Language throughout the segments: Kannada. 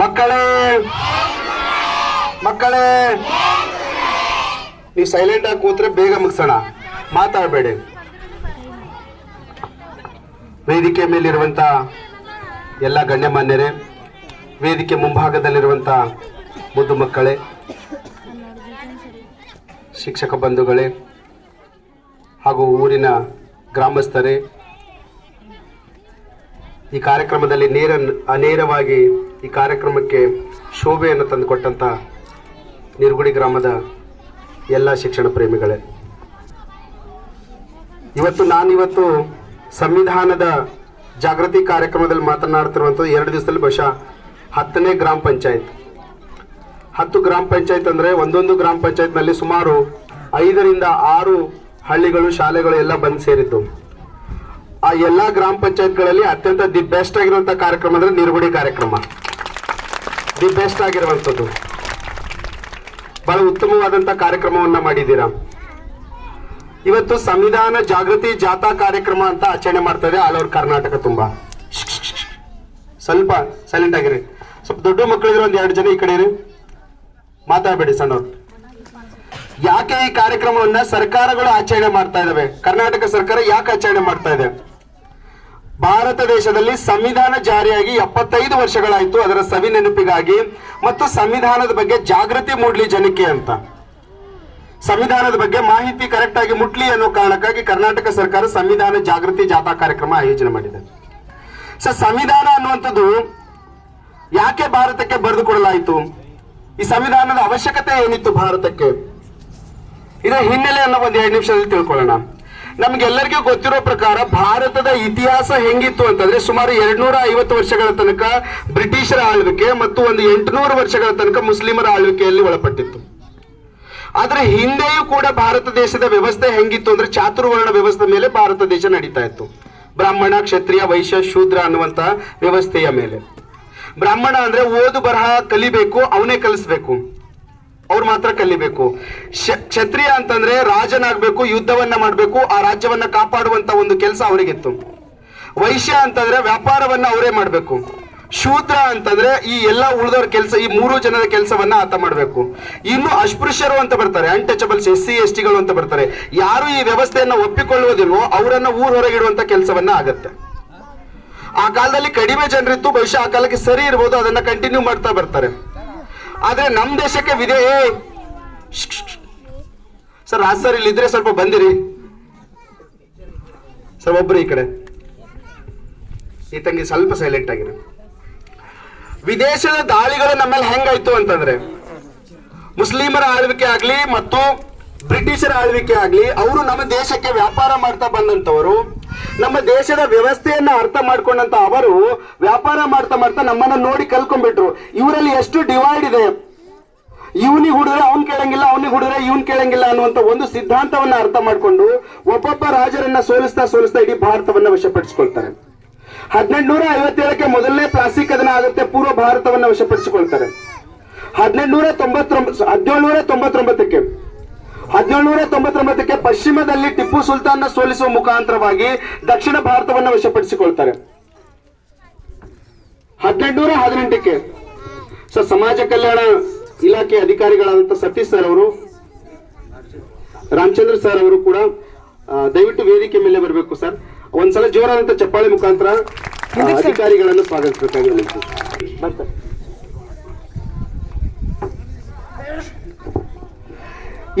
ಮಕ್ಕಳೇ! ಮಕ್ಕಳೇ! ನೀವು ಸೈಲೆಂಟ್ ಆಗಿ ಕೂತ್ರೆ ಬೇಗ ಮುಗಿಸೋಣ. ಮಾತಾಡಬೇಡಿ. ವೇದಿಕೆ ಮೇಲಿರುವಂತ ಎಲ್ಲ ಗಣ್ಯಮಾನ್ಯರೇ, ವೇದಿಕೆ ಮುಂಭಾಗದಲ್ಲಿರುವಂತ ಮುದ್ದು ಮಕ್ಕಳೇ, ಶಿಕ್ಷಕ ಬಂಧುಗಳೇ, ಹಾಗೂ ಊರಿನ ಗ್ರಾಮಸ್ಥರೇ, ಈ ಕಾರ್ಯಕ್ರಮದಲ್ಲಿ ನೇರ, ಅನೇರವಾಗಿ ಈ ಕಾರ್ಯಕ್ರಮಕ್ಕೆ ಶೋಭೆಯನ್ನು ತಂದುಕೊಟ್ಟಂಥ ನಿರ್ಗುಡಿ ಗ್ರಾಮದ ಎಲ್ಲ ಶಿಕ್ಷಣ ಪ್ರೇಮಿಗಳೇ. ಇವತ್ತು ನಾನಿವತ್ತು ಸಂವಿಧಾನದ ಜಾಗೃತಿ ಕಾರ್ಯಕ್ರಮದಲ್ಲಿ ಮಾತನಾಡ್ತಿರುವಂಥದ್ದು ಎರಡು ದಿವಸದಲ್ಲಿ ಬಹುಶಃ ಹತ್ತನೇ ಗ್ರಾಮ ಪಂಚಾಯತ್. ಹತ್ತು ಗ್ರಾಮ ಪಂಚಾಯತ್ ಅಂದರೆ ಒಂದೊಂದು ಗ್ರಾಮ ಪಂಚಾಯತ್ನಲ್ಲಿ ಸುಮಾರು ಐದರಿಂದ ಆರು ಹಳ್ಳಿಗಳು, ಶಾಲೆಗಳು ಎಲ್ಲ ಬಂದು ಸೇರಿದ್ದು. ಆ ಎಲ್ಲಾ ಗ್ರಾಮ ಪಂಚಾಯತ್ಗಳಲ್ಲಿ ಅತ್ಯಂತ ದಿ ಬೆಸ್ಟ್ ಆಗಿರುವಂತ ಕಾರ್ಯಕ್ರಮ ಅಂದ್ರೆ ನಿರ್ಗುಡಿ ಕಾರ್ಯಕ್ರಮ. ದಿ ಬೆಸ್ಟ್ ಆಗಿರುವಂಥದ್ದು. ಬಹಳ ಉತ್ತಮವಾದಂತ ಕಾರ್ಯಕ್ರಮವನ್ನ ಮಾಡಿದ್ದೀರಾ. ಇವತ್ತು ಸಂವಿಧಾನ ಜಾಗೃತಿ ಜಾಥಾ ಕಾರ್ಯಕ್ರಮ ಅಂತ ಆಚರಣೆ ಮಾಡ್ತಾ ಇದೆ ಆಲ್ ಓವರ್ ಕರ್ನಾಟಕ ತುಂಬಾ. ಸ್ವಲ್ಪ ಸೈಲೆಂಟ್ ಆಗಿರಿ. ಸ್ವಲ್ಪ ದೊಡ್ಡ ಮಕ್ಕಳಿದ್ರೆ ಒಂದ್ ಎರಡು ಜನ ಈ ಕಡೆ ಮಾತಾಡಬೇಡಿ ಸಣ್ಣವ್ರು. ಯಾಕೆ ಈ ಕಾರ್ಯಕ್ರಮವನ್ನ ಸರ್ಕಾರಗಳು ಆಚರಣೆ ಮಾಡ್ತಾ ಇದಾವೆ? ಕರ್ನಾಟಕ ಸರ್ಕಾರ ಯಾಕೆ ಆಚರಣೆ ಮಾಡ್ತಾ ಇದೆ? ಭಾರತ ದೇಶದಲ್ಲಿ ಸಂವಿಧಾನ ಜಾರಿಯಾಗಿ ಎಪ್ಪತ್ತೈದು ವರ್ಷಗಳಾಯಿತು ಅದರ ಸವಿ ನೆನಪಿಗಾಗಿ ಮತ್ತು ಸಂವಿಧಾನದ ಬಗ್ಗೆ ಜಾಗೃತಿ ಮೂಡ್ಲಿ ಜನಕ್ಕೆ ಅಂತ. ಸಂವಿಧಾನದ ಬಗ್ಗೆ ಮಾಹಿತಿ ಕರೆಕ್ಟ್ ಆಗಿ ಮುಟ್ಲಿ ಅನ್ನೋ ಕಾರಣಕ್ಕಾಗಿ ಕರ್ನಾಟಕ ಸರ್ಕಾರ ಸಂವಿಧಾನ ಜಾಗೃತಿ ಜಾಥಾ ಕಾರ್ಯಕ್ರಮ ಆಯೋಜನೆ ಮಾಡಿದೆ. ಸೊ ಸಂವಿಧಾನ ಅನ್ನುವಂಥದ್ದು ಯಾಕೆ ಭಾರತಕ್ಕೆ ಬರೆದುಕೊಡಲಾಯಿತು ಈ ಸಂವಿಧಾನದ ಅವಶ್ಯಕತೆ ಏನಿತ್ತು ಭಾರತಕ್ಕೆ? ಇದರ ಹಿನ್ನೆಲೆ ಅನ್ನೋ ಒಂದು ಎರಡು ನಿಮಿಷದಲ್ಲಿ ತಿಳ್ಕೊಳ್ಳೋಣ. ನಮ್ಗೆಲ್ಲರಿಗೂ ಗೊತ್ತಿರೋ ಪ್ರಕಾರ ಭಾರತದ ಇತಿಹಾಸ ಹೆಂಗಿತ್ತು ಅಂತಂದ್ರೆ ಸುಮಾರು ಎರಡ್ನೂರ ಐವತ್ತು ವರ್ಷಗಳ ತನಕ ಬ್ರಿಟಿಷರ ಆಳ್ವಿಕೆ ಮತ್ತು ಒಂದು ಎಂಟುನೂರು ವರ್ಷಗಳ ತನಕ ಮುಸ್ಲಿಮರ ಆಳ್ವಿಕೆಯಲ್ಲಿ ಒಳಪಟ್ಟಿತ್ತು. ಆದ್ರೆ ಹಿಂದೆಯೂ ಕೂಡ ಭಾರತ ದೇಶದ ವ್ಯವಸ್ಥೆ ಹೆಂಗಿತ್ತು ಅಂದ್ರೆ ಚಾತುರ್ವರ್ಣ ವ್ಯವಸ್ಥೆ ಮೇಲೆ ಭಾರತ ದೇಶ ನಡೀತಾ ಇತ್ತು. ಬ್ರಾಹ್ಮಣ, ಕ್ಷತ್ರಿಯ, ವೈಶ್ಯ, ಶೂದ್ರ ಅನ್ನುವಂತ ವ್ಯವಸ್ಥೆಯ ಮೇಲೆ. ಬ್ರಾಹ್ಮಣ ಅಂದ್ರೆ ಓದು ಬರಹ ಕಲಿಬೇಕು, ಅವನೇ ಕಲಿಸ್ಬೇಕು. ಅವ್ರು ಮಾತ್ರ ಕಲಿಬೇಕು. ಕ್ಷತ್ರಿಯ ಅಂತಂದ್ರೆ ರಾಜನಾಗ್ಬೇಕು, ಯುದ್ಧವನ್ನ ಮಾಡಬೇಕು, ಆ ರಾಜ್ಯವನ್ನ ಕಾಪಾಡುವಂತ ಒಂದು ಕೆಲಸ ಅವರಿಗಿತ್ತು. ವೈಶ್ಯ ಅಂತಂದ್ರೆ ವ್ಯಾಪಾರವನ್ನ ಅವರೇ ಮಾಡಬೇಕು. ಶೂದ್ರ ಅಂತಂದ್ರೆ ಈ ಎಲ್ಲ ಉಳಿದವ್ರ ಕೆಲಸ, ಈ ಮೂರು ಜನರ ಕೆಲಸವನ್ನ ಆತ ಮಾಡಬೇಕು. ಇನ್ನು ಅಸ್ಪೃಶ್ಯರು ಅಂತ ಬರ್ತಾರೆ ಅನ್ಟಚಬಲ್ಸ್ ಎಸ್ ಸಿ ಎಸ್ ಟಿಗಳು ಅಂತ ಬರ್ತಾರೆ. ಯಾರು ಈ ವ್ಯವಸ್ಥೆಯನ್ನ ಒಪ್ಪಿಕೊಳ್ಳುವುದಿಲ್ವೋ ಅವರನ್ನ ಊರ್ ಹೊರಗಿಡುವಂತ ಕೆಲಸವನ್ನ ಆಗತ್ತೆ. ಆ ಕಾಲದಲ್ಲಿ ಕಡಿಮೆ ಜನರಿತ್ತು, ಬಹುಶಃ ಆ ಕಾಲಕ್ಕೆ ಸರಿ ಇರ್ಬೋದು, ಅದನ್ನ ಕಂಟಿನ್ಯೂ ಮಾಡ್ತಾ ಬರ್ತಾರೆ. ಆದ್ರೆ ನಮ್ ದೇಶಕ್ಕೆ ವಿಧೇ ಸರ್, ರಾಜ್ ಸರ್, ಇಲ್ಲಿದ್ರೆ ಸ್ವಲ್ಪ ಬಂದಿರಿ. ಸರ್, ಒಬ್ರು ಈ ಕಡೆ. ಈ ತಂಗಿ ಸ್ವಲ್ಪ ಸೈಲೆಂಟ್ ಆಗಿದೆ. ವಿದೇಶದ ದಾಳಿಗಳು ನಮ್ಮಲ್ಲಿ ಹೆಂಗಾಯ್ತು ಅಂತಂದ್ರೆ, ಮುಸ್ಲಿಮರ ಆಳ್ವಿಕೆ ಆಗ್ಲಿ ಮತ್ತು ಬ್ರಿಟಿಷರ ಆಳ್ವಿಕೆ ಆಗ್ಲಿ, ಅವರು ನಮ್ಮ ದೇಶಕ್ಕೆ ವ್ಯಾಪಾರ ಮಾಡ್ತಾ ಬಂದಂತವರು ನಮ್ಮ ದೇಶದ ವ್ಯವಸ್ಥೆಯನ್ನ ಅರ್ಥ ಮಾಡ್ಕೊಂಡಂತ ಅವರು ವ್ಯಾಪಾರ ಮಾಡ್ತಾ ಮಾಡ್ತಾ ನಮ್ಮನ್ನ ನೋಡಿ ಕಲ್ಕೊಂಡ್ಬಿಟ್ರು. ಇವರಲ್ಲಿ ಎಷ್ಟು ಡಿವೈಡ್ ಇದೆ? ಇವನಿಗೆ ಹುಡಿದ್ರೆ ಅವ್ನ್ ಕೇಳಂಗಿಲ್ಲ ಅವನಿಗೆ ಹುಡಿದ್ರೆ ಇವನ್ ಕೇಳಂಗಿಲ್ಲ ಅನ್ನುವಂತ ಒಂದು ಸಿದ್ಧಾಂತವನ್ನ ಅರ್ಥ ಮಾಡ್ಕೊಂಡು ಒಬ್ಬೊಬ್ಬ ರಾಜರನ್ನ ಸೋಲಿಸ್ತಾ ಸೋಲಿಸ್ತಾ ಇಡೀ ಭಾರತವನ್ನ ವಶಪಡಿಸಿಕೊಳ್ತಾರೆ. ಹದಿನೆಂಟುನೂರ ಐವತ್ತೇಳಕ್ಕೆ ಮೊದಲನೇ ಪ್ಲಾಸ್ಟಿಕ್ ಕದನ ಆಗುತ್ತೆ, ಪೂರ್ವ ಭಾರತವನ್ನ ವಶಪಡಿಸಿಕೊಳ್ತಾರೆ. ಹದಿನೆಂಟುನೂರ ತೊಂಬತ್ತೊಂಬತ್ತು ಹದಿನೇಳುನೂರ ತೊಂಬತ್ತೊಂಬತ್ತಕ್ಕೆ ಹದಿನೇಳುನೂರ ತೊಂಬತ್ತೊಂಬತ್ತಕ್ಕೆ ಪಶ್ಚಿಮದಲ್ಲಿ ಟಿಪ್ಪು ಸುಲ್ತಾನ್ನ ಸೋಲಿಸುವ ಮುಖಾಂತರವಾಗಿ ದಕ್ಷಿಣ ಭಾರತವನ್ನ ವಶಪಡಿಸಿಕೊಳ್ತಾರೆ. ಹದಿನೆಂಟುನೂರ ಹದಿನೆಂಟಕ್ಕೆ ಸೊ ಸಮಾಜ ಕಲ್ಯಾಣ ಇಲಾಖೆ ಅಧಿಕಾರಿಗಳಾದಂತ ಸತೀಶ್ ಸರ್ ಅವರು ರಾಮಚಂದ್ರ ಸರ್ ಅವರು ಕೂಡ ದಯವಿಟ್ಟು ವೇದಿಕೆ ಮೇಲೆ ಬರಬೇಕು ಸರ್ ಒಂದ್ಸಲ ಜೋರಾದಂತ ಚಪ್ಪಾಳೆ ಮುಖಾಂತರ ಅಧಿಕಾರಿಗಳನ್ನು ಸ್ವಾಗತಿಸಬೇಕಾಗಿ ವಿನಂತಿ. ಬರ್ತಾರೆ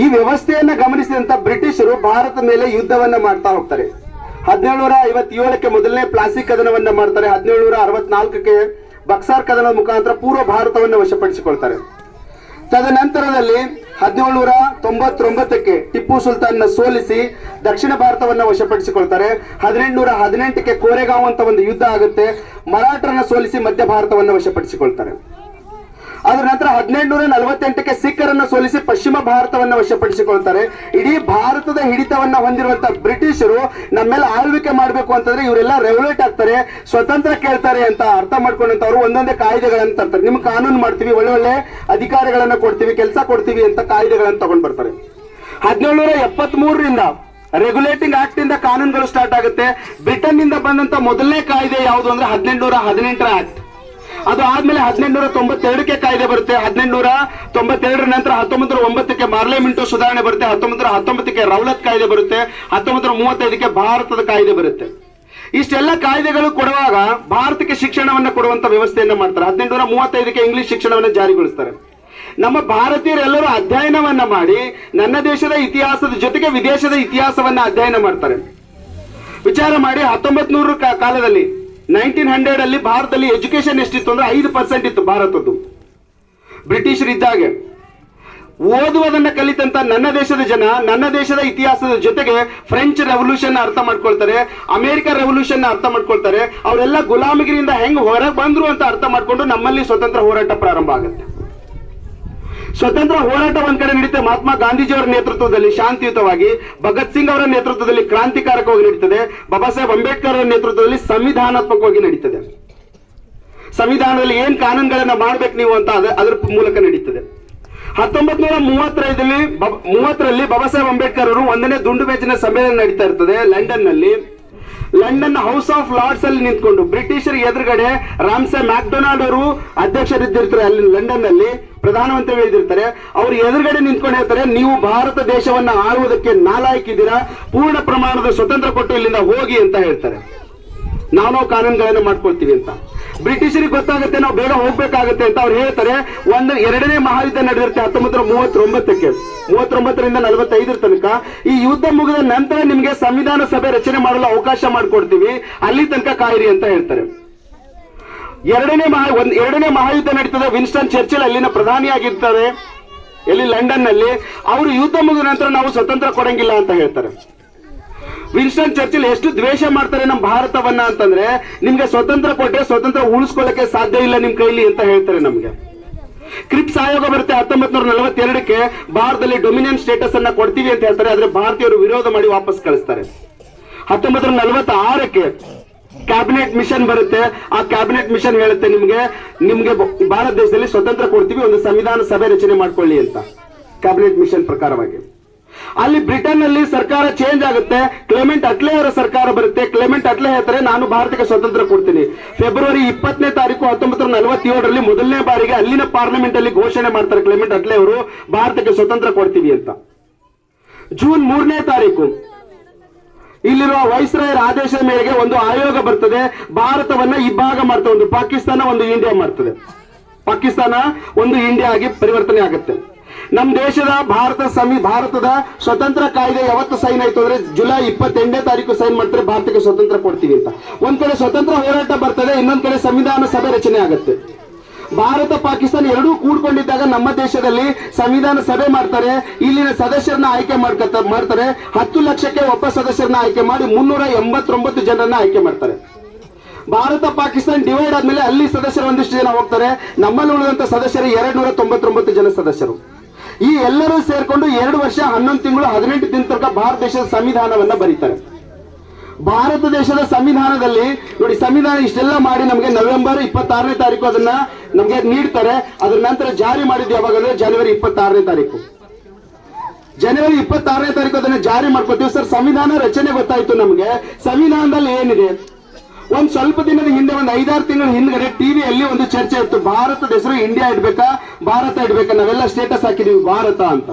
ಈ ವ್ಯವಸ್ಥೆಯನ್ನ ಗಮನಿಸಿದಂತ ಬ್ರಿಟಿಷರು ಭಾರತ ಮೇಲೆ ಯುದ್ಧವನ್ನ ಮಾಡ್ತಾ ಹೋಗ್ತಾರೆ. ಹದಿನೇಳುನೂರ ಐವತ್ತೇಳಕ್ಕೆ ಮೊದಲನೇ ಪ್ಲಾಸ್ಟಿಕ್ ಕದನವನ್ನ ಮಾಡ್ತಾರೆ. ಹದಿನೇಳುನೂರ ಅರವತ್ನಾಲ್ಕಕ್ಕೆ ಬಕ್ಸಾರ್ ಕದನದ ಮುಖಾಂತರ ಪೂರ್ವ ಭಾರತವನ್ನು ವಶಪಡಿಸಿಕೊಳ್ತಾರೆ. ತದನಂತರದಲ್ಲಿ ಹದಿನೇಳುನೂರ ತೊಂಬತ್ತೊಂಬತ್ತಕ್ಕೆ ಟಿಪ್ಪು ಸುಲ್ತಾನ್ನ ಸೋಲಿಸಿ ದಕ್ಷಿಣ ಭಾರತವನ್ನು ವಶಪಡಿಸಿಕೊಳ್ತಾರೆ. ಹದಿನೆಂಟುನೂರ ಹದಿನೆಂಟಕ್ಕೆ ಕೋರೆಗಾಂವ್ ಅಂತ ಒಂದು ಯುದ್ಧ ಆಗುತ್ತೆ. ಮರಾಠರನ್ನ ಸೋಲಿಸಿ ಮಧ್ಯ ಭಾರತವನ್ನು ವಶಪಡಿಸಿಕೊಳ್ತಾರೆ. ಅದರ ನಂತರ ಹದಿನೆಂಟುನೂರ ನಲವತ್ತೆಂಟಕ್ಕೆ ಸಿಖ್ಖರನ್ನ ಸೋಲಿಸಿ ಪಶ್ಚಿಮ ಭಾರತವನ್ನ ವಶಪಡಿಸಿಕೊಳ್ತಾರೆ ಇಡೀ ಭಾರತದ ಹಿಡಿತವನ್ನ ಹೊಂದಿರುವಂತ ಬ್ರಿಟಿಷರು ನಮ್ಮೆಲ್ಲ ಆಳ್ವಿಕೆ ಮಾಡಬೇಕು ಅಂತಂದ್ರೆ ಇವರೆಲ್ಲ ರೆವಲ್ಯೂಟ್ ಆಗ್ತಾರೆ, ಸ್ವತಂತ್ರ ಕೇಳ್ತಾರೆ ಅಂತ ಅರ್ಥ ಮಾಡ್ಕೊಂಡಂತವ್ರು ಒಂದೊಂದೇ ಕಾಯ್ದೆಗಳನ್ನ ತರ್ತಾರೆ. ನಿಮ್ಗೆ ಕಾನೂನು ಮಾಡ್ತೀವಿ, ಒಳ್ಳೆ ಒಳ್ಳೆ ಅಧಿಕಾರಿಗಳನ್ನ ಕೊಡ್ತೀವಿ, ಕೆಲಸ ಕೊಡ್ತೀವಿ ಅಂತ ಕಾಯ್ದೆಗಳನ್ನ ತಗೊಂಡ್ ಬರ್ತಾರೆ. ಹದಿನೇಳುನೂರ ಎಪ್ಪತ್ತ್ ಮೂರರಿಂದ ರೆಗ್ಯುಲೇಟಿಂಗ್ ಆಕ್ಟ್ ಇಂದ ಕಾನೂನುಗಳು ಸ್ಟಾರ್ಟ್ ಆಗುತ್ತೆ. ಬ್ರಿಟನ್ನಿಂದ ಬಂದಂತ ಮೊದಲನೇ ಕಾಯ್ದೆ ಯಾವುದು ಅಂದ್ರೆ ಹದಿನೆಂಟುನೂರ ಹದಿನೆಂಟರ ಆಕ್ಟ್ ಅದು ಆದ್ಮೇಲೆ ಹದಿನೆಂಟುನೂರ ತೊಂಬತ್ತೆರಡಕ್ಕೆ ಕಾಯ್ದೆ ಬರುತ್ತೆ. ಹದಿನೆಂಟುನೂರ ತೊಂಬತ್ತೆರಡರ ನಂತರ ಹತ್ತೊಂಬತ್ತು ಒಂಬತ್ತಕ್ಕೆ ಮಾರ್ಲೆಮೆಂಟು ಸುಧಾರಣೆ ಬರುತ್ತೆ. ಹತ್ತೊಂಬತ್ತರ ಹತ್ತೊಂಬತ್ತಕ್ಕೆ ರೌಲತ್ ಕಾಯ್ದೆ ಬರುತ್ತೆ. ಹತ್ತೊಂಬತ್ತು ಮೂವತ್ತೈದಕ್ಕೆ ಭಾರತದ ಕಾಯ್ದೆ ಬರುತ್ತೆ. ಇಷ್ಟೆಲ್ಲ ಕಾಯ್ದೆಗಳು ಕೊಡುವಾಗ ಭಾರತಕ್ಕೆ ಶಿಕ್ಷಣವನ್ನು ಕೊಡುವಂತ ವ್ಯವಸ್ಥೆಯನ್ನು ಮಾಡ್ತಾರೆ. ಹದಿನೆಂಟುನೂರ ಮೂವತ್ತೈದಕ್ಕೆ ಇಂಗ್ಲಿಷ್ ಶಿಕ್ಷಣವನ್ನು ಜಾರಿಗೊಳಿಸ್ತಾರೆ. ನಮ್ಮ ಭಾರತೀಯರೆಲ್ಲರೂ ಅಧ್ಯಯನವನ್ನ ಮಾಡಿ ನನ್ನ ದೇಶದ ಇತಿಹಾಸದ ಜೊತೆಗೆ ವಿದೇಶದ ಇತಿಹಾಸವನ್ನ ಅಧ್ಯಯನ ಮಾಡ್ತಾರೆ. ವಿಚಾರ ಮಾಡಿ ಹತ್ತೊಂಬತ್ ನೂರ ಕಾಲದಲ್ಲಿ ನೈನ್ಟೀನ್ ಹಂಡ್ರೆಡ್ ಅಲ್ಲಿ ಭಾರತದಲ್ಲಿ ಎಜುಕೇಶನ್ ಎಷ್ಟಿತ್ತು ಅಂದ್ರೆ ಐದು ಪರ್ಸೆಂಟ್ ಇತ್ತು ಭಾರತದ್ದು. ಬ್ರಿಟಿಷರಿದ್ದಾಗೆ ಓದುವುದನ್ನ ಕಲಿತಂತ ನನ್ನ ದೇಶದ ಜನ, ನನ್ನ ದೇಶದ ಇತಿಹಾಸದ ಜೊತೆಗೆ ಫ್ರೆಂಚ್ ರೆವಲ್ಯೂಷನ್ ಅರ್ಥ ಮಾಡ್ಕೊಳ್ತಾರೆ ಅಮೆರಿಕ ರೆವಲ್ಯೂಷನ್ ಅರ್ಥ ಮಾಡ್ಕೊಳ್ತಾರೆ, ಅವರೆಲ್ಲ ಗುಲಾಮಗಿರಿಯಿಂದ ಹೆಂಗ್ ಹೊರಗೆ ಬಂದ್ರು ಅಂತ ಅರ್ಥ ಮಾಡ್ಕೊಂಡು ನಮ್ಮಲ್ಲಿ ಸ್ವತಂತ್ರ ಹೋರಾಟ ಪ್ರಾರಂಭ ಆಗುತ್ತೆ. ಸ್ವತಂತ್ರ ಹೋರಾಟ ಒಂದ್ ಕಡೆ ನಡೀತದೆ ಮಹಾತ್ಮ ಗಾಂಧೀಜಿಯವರ ನೇತೃತ್ವದಲ್ಲಿ ಶಾಂತಿಯುತವಾಗಿ, ಭಗತ್ ಸಿಂಗ್ ಅವರ ನೇತೃತ್ವದಲ್ಲಿ ಕ್ರಾಂತಿಕಾರಕವಾಗಿ ನಡೀತದೆ, ಬಾಬಾ ಸಾಹೇಬ್ ಅಂಬೇಡ್ಕರ್ ಅವರ ನೇತೃತ್ವದಲ್ಲಿ ಸಂವಿಧಾನಾತ್ಮಕವಾಗಿ ನಡೀತದೆ. ಸಂವಿಧಾನದಲ್ಲಿ ಏನ್ ಕಾನೂನುಗಳನ್ನ ಮಾಡ್ಬೇಕು ನೀವು ಅಂತ ಅದ್ರ ಮೂಲಕ ನಡೀತದೆ. ಹತ್ತೊಂಬತ್ ನೂರ ಮೂವತ್ತೈದಲ್ಲಿ ಮೂವತ್ತರಲ್ಲಿ ಬಾಬಾ ಸಾಹೇಬ್ ಅಂಬೇಡ್ಕರ್ ಅವರು ಒಂದನೇ ದುಂಡು ಮೇಜಿನ ಸಮ್ಮೇಳನ ನಡೀತಾ ಇರ್ತದೆ ಲಂಡನ್ನಲ್ಲಿ ಲಂಡನ್ ಹೌಸ್ ಆಫ್ ಲಾರ್ಡ್ಸ್ ಅಲ್ಲಿ ನಿಂತ್ಕೊಂಡು ಬ್ರಿಟಿಷರ ಎದುರುಗಡೆ ರಾಮ್ಸೆ ಮ್ಯಾಕ್ಡೊನಾಲ್ಡ್ ಅವರು ಅಧ್ಯಕ್ಷರಿದ್ದಿರ್ತಾರೆ ಅಲ್ಲಿ ಲಂಡನ್ ಅಲ್ಲಿ ಪ್ರಧಾನಮಂತ್ರಿ ಹೇಳಿದಿರ್ತಾರೆ ಅವ್ರು ಎದುರುಗಡೆ ನಿಂತ್ಕೊಂಡು ಹೇಳ್ತಾರೆ, ನೀವು ಭಾರತ ದೇಶವನ್ನ ಆಳುವುದಕ್ಕೆ ನಾಲಾಯಕಿದ್ದೀರಾ, ಪೂರ್ಣ ಪ್ರಮಾಣದ ಸ್ವತಂತ್ರ ಕೊಟ್ಟು ಇಲ್ಲಿಂದ ಹೋಗಿ ಅಂತ ಹೇಳ್ತಾರೆ. ನಾವು ಕಾನೂನುಗಳನ್ನು ಮಾಡ್ಕೊಳ್ತೀವಿ ಅಂತ. ಬ್ರಿಟಿಷರಿಗೆ ಗೊತ್ತಾಗುತ್ತೆ ನಾವು ಬೇಗ ಹೋಗ್ಬೇಕಾಗುತ್ತೆ ಅಂತ ಅವ್ರು ಹೇಳ್ತಾರೆ. ಒಂದು ಎರಡನೇ ಮಹಾಯುದ್ಧ ನಡೆದಿರುತ್ತೆ ಹತ್ತೊಂಬತ್ತರ ಮೂವತ್ತೊಂಬತ್ತಕ್ಕೆ. ಮೂವತ್ತೊಂಬತ್ತರಿಂದ ನಲವತ್ತೈದರ ತನಕ. ಈ ಯುದ್ಧ ಮುಗಿದ ನಂತರ ನಿಮಗೆ ಸಂವಿಧಾನ ಸಭೆ ರಚನೆ ಮಾಡಲು ಅವಕಾಶ ಮಾಡಿಕೊಡ್ತೀವಿ. ಅಲ್ಲಿ ತನಕ ಕಾಯಿರಿ ಅಂತ ಹೇಳ್ತಾರೆ. ಎರಡನೇ ಮಹಾ, ಒಂದ್ ಎರಡನೇ ಮಹಾಯುದ್ಧ ನಡೀತದೆ. ವಿನ್ಸ್ಟನ್ ಚರ್ಚಿಲ್ ಅಲ್ಲಿನ ಪ್ರಧಾನಿಯಾಗಿರ್ತಾರೆ. ಎಲ್ಲಿ ಲಂಡನ್ನಲ್ಲಿ ಅವರು ಯುದ್ಧ ಮುಗಿದ ನಂತರ ನಾವು ಸ್ವತಂತ್ರ ಕೊಡಂಗಿಲ್ಲ ಅಂತ ಹೇಳ್ತಾರೆ. ವಿನ್ಸ್ಟನ್ ಚರ್ಚಿಲ್ ಎಷ್ಟು ದ್ವೇಷ ಮಾಡ್ತಾರೆ ನಮ್ಮ ಭಾರತವನ್ನ ಅಂತಂದ್ರೆ, ನಿಮ್ಗೆ ಸ್ವತಂತ್ರ ಕೊಟ್ಟರೆ ಸ್ವತಂತ್ರ ಉಳಿಸ್ಕೊಳ್ಳಕ್ಕೆ ಸಾಧ್ಯ ಇಲ್ಲ ನಿಮ್ ಕೈಲಿ ಅಂತ ಹೇಳ್ತಾರೆ ನಮ್ಗೆ. ಕ್ರಿಪ್ಸ್ ಆಯೋಗ ಬರುತ್ತೆ ಹತ್ತೊಂಬತ್ ನೂರ ನಲವತ್ತೆರಡಕ್ಕೆ ಭಾರತದಲ್ಲಿ ಡೊಮಿನಿಯನ್ ಸ್ಟೇಟಸ್ ಅನ್ನ ಕೊಡ್ತೀವಿ ಅಂತ ಹೇಳ್ತಾರೆ, ಆದ್ರೆ ಭಾರತೀಯರು ವಿರೋಧ ಮಾಡಿ ವಾಪಸ್ ಕಳಿಸ್ತಾರೆ. ಹತ್ತೊಂಬತ್ ನೂರ ನಲವತ್ತ ಆರಕ್ಕೆ ಕ್ಯಾಬಿನೆಟ್ ಮಿಷನ್ ಬರುತ್ತೆ, ಆ ಕ್ಯಾಬಿನೆಟ್ ಮಿಷನ್ ಹೇಳುತ್ತೆ ನಿಮ್ಗೆ ನಿಮ್ಗೆ ಭಾರತ ದೇಶದಲ್ಲಿ ಸ್ವತಂತ್ರ ಕೊಡ್ತೀವಿ, ಒಂದು ಸಂವಿಧಾನ ಸಭೆ ರಚನೆ ಮಾಡ್ಕೊಳ್ಳಿ ಅಂತ. ಕ್ಯಾಬಿನೆಟ್ ಮಿಷನ್ ಪ್ರಕಾರವಾಗಿ. ಅಲ್ಲಿ ಬ್ರಿಟನ್ ಅಲ್ಲಿ ಸರ್ಕಾರ ಚೇಂಜ್ ಆಗುತ್ತೆ. ಕ್ಲೆಮೆಂಟ್ ಅಟ್ಲೆ ಅವರ ಸರ್ಕಾರ ಬರುತ್ತೆ. ಕ್ಲೆಮೆಂಟ್ ಅಟ್ಲೆ ಹೇಳ್ತಾರೆ, ನಾನು ಭಾರತಕ್ಕೆ ಸ್ವತಂತ್ರ ಕೊಡ್ತೀನಿ. ಫೆಬ್ರವರಿ ಇಪ್ಪತ್ತನೇ ತಾರೀಕು ಹತ್ತೊಂಬತ್ತು ನಲವತ್ತೇಳರಲ್ಲಿ ಮೊದಲನೇ ಬಾರಿಗೆ ಅಲ್ಲಿನ ಪಾರ್ಲಿಮೆಂಟ್ ಅಲ್ಲಿ ಘೋಷಣೆ ಮಾಡ್ತಾರೆ ಕ್ಲೆಮೆಂಟ್ ಅಟ್ಲೆ ಅವರು, ಭಾರತಕ್ಕೆ ಸ್ವತಂತ್ರ ಕೊಡ್ತೀವಿ ಅಂತ. ಜೂನ್ ಮೂರನೇ ತಾರೀಕು. ಇಲ್ಲಿರುವ ವೈಸ್ರಾಯರ ಆದೇಶದ ಮೇರೆಗೆ ಒಂದು ಆಯೋಗ ಬರ್ತದೆ. ಭಾರತವನ್ನ ಇಬ್ಬಾಗ ಮಾಡ್ತದೆ. ಒಂದು ಪಾಕಿಸ್ತಾನ, ಒಂದು ಇಂಡಿಯಾ ಮಾಡ್ತದೆ. ಪಾಕಿಸ್ತಾನ ಒಂದು ಇಂಡಿಯಾ ಆಗಿ ಪರಿವರ್ತನೆ ಆಗುತ್ತೆ. ನಮ್ಮ ದೇಶದ ಭಾರತ ಸಂವಿ ಭಾರತದ ಸ್ವತಂತ್ರ ಕಾಯ್ದೆ ಯಾವತ್ತು ಸೈನ್ ಆಯ್ತು ಅಂದ್ರೆ ಜುಲೈ ಇಪ್ಪತ್ತೆಂಟನೇ ತಾರೀಕು ಸೈನ್ ಮಾಡ್ತಾರೆ ಭಾರತಕ್ಕೆ ಸ್ವತಂತ್ರ ಕೊಡ್ತೀವಿ ಅಂತ. ಒಂದ್ ಕಡೆ ಸ್ವತಂತ್ರ ಹೋರಾಟ ಬರ್ತದೆ, ಇನ್ನೊಂದ್ ಕಡೆ ಸಂವಿಧಾನ ಸಭೆ ರಚನೆ ಆಗುತ್ತೆ. ಭಾರತ, ಪಾಕಿಸ್ತಾನ ಎರಡೂ ಕೂಡ್ಕೊಂಡಿದ್ದಾಗ ನಮ್ಮ ದೇಶದಲ್ಲಿ ಸಂವಿಧಾನ ಸಭೆ ಮಾಡ್ತಾರೆ, ಇಲ್ಲಿನ ಸದಸ್ಯರನ್ನ ಆಯ್ಕೆ ಮಾಡ್ಕತ್ತ, ಮಾಡ್ತಾರೆ. ಹತ್ತು ಲಕ್ಷಕ್ಕೆ ಒಬ್ಬ ಸದಸ್ಯರನ್ನ ಆಯ್ಕೆ ಮಾಡಿ ಮುನ್ನೂರ ಎಂಬತ್ತೊಂಬತ್ತು ಜನರನ್ನ ಆಯ್ಕೆ ಮಾಡ್ತಾರೆ. ಭಾರತ, ಪಾಕಿಸ್ತಾನ ಡಿವೈಡ್ ಆದ್ಮೇಲೆ ಅಲ್ಲಿ ಸದಸ್ಯರು ಒಂದಿಷ್ಟು ಜನ ಹೋಗ್ತಾರೆ. ನಮ್ಮಲ್ಲಿ ಉಳಿದಂತ ಸದಸ್ಯರು ಎರಡ್ ನೂರ ತೊಂಬತ್ತೊಂಬತ್ತು ಜನ ಸದಸ್ಯರು. ಈ ಎಲ್ಲರೂ ಸೇರ್ಕೊಂಡು ಎರಡು ವರ್ಷ ಹನ್ನೊಂದು ತಿಂಗಳು ಹದಿನೆಂಟು ದಿನ ತನಕ ಭಾರತ ದೇಶದ ಸಂವಿಧಾನವನ್ನ ಬರೀತಾರೆ. ಭಾರತ ದೇಶದ ಸಂವಿಧಾನದಲ್ಲಿ ನೋಡಿ ಸಂವಿಧಾನ ಇಷ್ಟೆಲ್ಲ ಮಾಡಿ ನಮಗೆ ನವೆಂಬರ್ ಇಪ್ಪತ್ತಾರನೇ ತಾರೀಕು ಅದನ್ನ ನಮಗೆ ನೀಡ್ತಾರೆ. ಅದ್ರ ನಂತರ ಜಾರಿ ಮಾಡಿದ್ದು ಯಾವಾಗ ಅಂದ್ರೆ ಜನವರಿ ಇಪ್ಪತ್ತಾರನೇ ತಾರೀಕು. ಜನವರಿ ಇಪ್ಪತ್ತಾರನೇ ತಾರೀಕು ಅದನ್ನ ಜಾರಿ ಮಾಡ್ಕೊತೀವಿ. ಸರ್, ಸಂವಿಧಾನ ರಚನೆ ಗೊತ್ತಾಯ್ತು ನಮಗೆ. ಸಂವಿಧಾನದಲ್ಲಿ ಏನಿದೆ? ಒಂದ್ ಸ್ವಲ್ಪ ದಿನದ ಹಿಂದೆ, ಒಂದು ಐದಾರು ತಿಂಗಳ ಹಿಂದ್ಗಡೆ ಟಿವಿಯಲ್ಲಿ ಒಂದು ಚರ್ಚೆ ಇತ್ತು. ಭಾರತದ ಹೆಸರು ಇಂಡಿಯಾ ಇಡ್ಬೇಕಾ? ಭಾರತ ಇಡ್ಬೇಕು, ನಾವೆಲ್ಲ ಸ್ಟೇಟಸ್ ಹಾಕಿದೀವಿ, ಭಾರತ ಅಂತ.